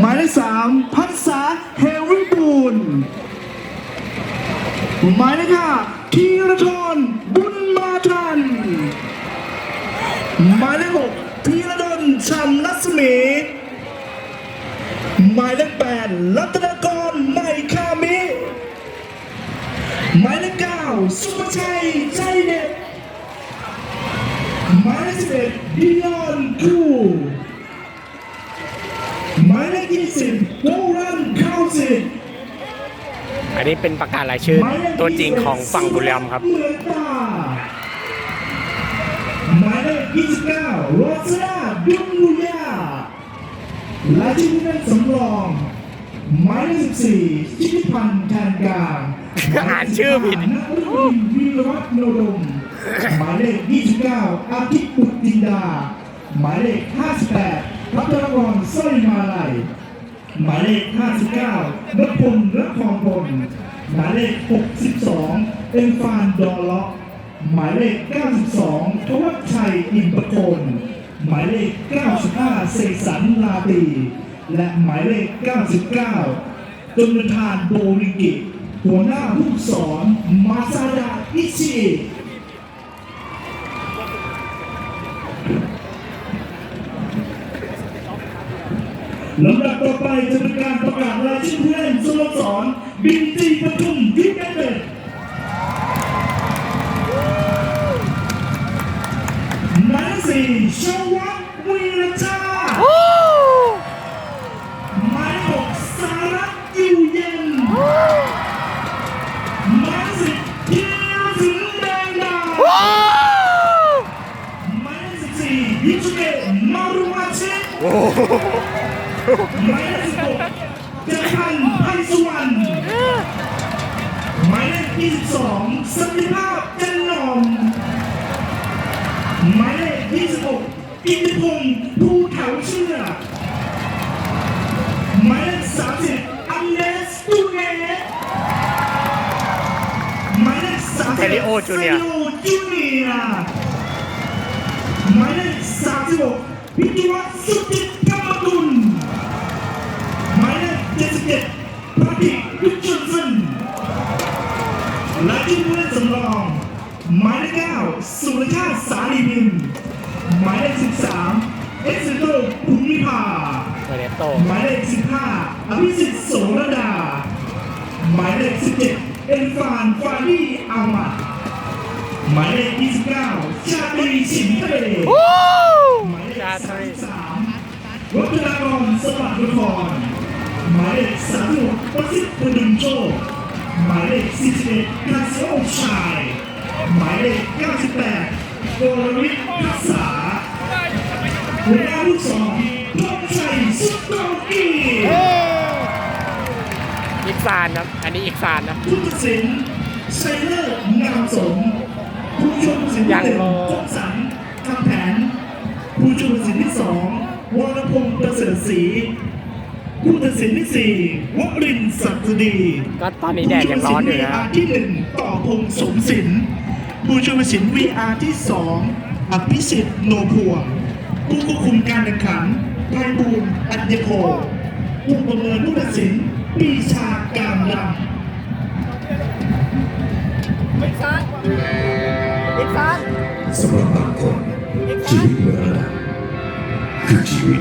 หมายเลขสามพันษาเฮริบูลหมายเลขห้าธีรทรบุญมาทันหมายเลขหกธีรดลชัมรัศมีหมายเลขแปดรัตนกรใหม่คามิหมายเลขเก้าสุภชัยใจเด็ดหมายเลขสิบเอ็ดดิออนคู หมายเลขยี่สิบโวรันเข้าสิบอันนี้เป็นประกาศรายชื่อตัวจริงของฝั่งบุรีรัมย์ครับเหมือนตาหมายเลขยี่สิบเก้าโรสลาดุนลุยาและที่ผู้เล่นสำรองหมายเลขสิบสี่ชิติพันธ์แทนกลางอ่านชื่อผิดนฤบดินวีรวัฒน์โนดมหมายเลข 29 อาทิตย์อุดจินดา หมายเลข 58 พัทรกรสร้อยมาลัยหมายเลข 59นพพลรักคองพลหมายเลข 62 เอ็มฟานดอลเลาะหมายเลข 92ทวัชชัยอินประโคนหมายเลข 95 เสกสรรลาตีและหมายเลข 99จนทานโบริกิหัวหน้าผู้สอนมาซาดะอิชิ ลำดับต่อไปจะเป็นการประกาศรายชื่อผู้เล่นสโมสรบินจีปทุมยูไนเต็ดหมายเลขสี่ชวัตวีรชาติหมายเลขหกสารัตน์อยู่เย็นหมายเลขสิบธีรศิลป์แดงดาหมายเลขสิบสี่ยิชุเกะมารุมาชิ หมายเลขสิบหกเจพันธ์พันสุวรรณหมายเลขยี่สิบสองสันติภาพจันนอมหมายเลขยี่สิบหกกิติพงศ์ภูเขาเชื่อหมายเลขสามสิบอันเดสตูเนสหมายเลขสามสิบเทริโอจูเนียร์จูเนียร์หมายเลขสามสิบหกพิธีวัฒน์สุจิตกรรมกุลหมายเล ข77พระดิษฐ์ยุทธชนสันและที่ผู้เล่นสำรองหมายเลข9สุรชาติสาลีพิมพ์หมายเลข13เอ็กซิโตภูมิภาเอเนโตหมายเลข15อภิสิทธิ์โสรดา หมายเลข17เจ็ดเอ็นฟานฟาดีอามัดหมายเลข29ชาตรีฉิมทะเลหมายเลขชาตรี33วัฒนา ประสิทธิ์พดุงโชคหมายเลข41คาเซโอชาย หมายเลข98โกลวิทย์ทักษาหัวหน้าผู้สอนพงชัยสุกโกกีอีกซานครับ อันนี้อีกซานนะผู้ตัดสินไซเลอร์งามสมผู้ช่วยผู้ตัดสินที่หนึ่งยังรอคมสันคำแผน ผู้ช่วยผู้ตัดสินที่สองวรพงศ์ประเสริฐศรี ผู้ตัดสินที่สี่วรินทร์ศักดิ์ดีก็ตอนนี้แดดยังร้อนอยู่นะ ผู้ช่วผู้ตัดสิ VR ที่หนึ่งต่อพงษ์สมศิลป์ผู้ช่วยผู้ตัดสิน VR ที่สองอภิสิทธิ์โนพวง ผู้ควบคุมการแข่งขันไพบูลย์อัจยโพผู้ประเมินผู้ตัดสินปีชาการดำสำหรับบางคนชีวิตเหมือนอะไรคือชีวิต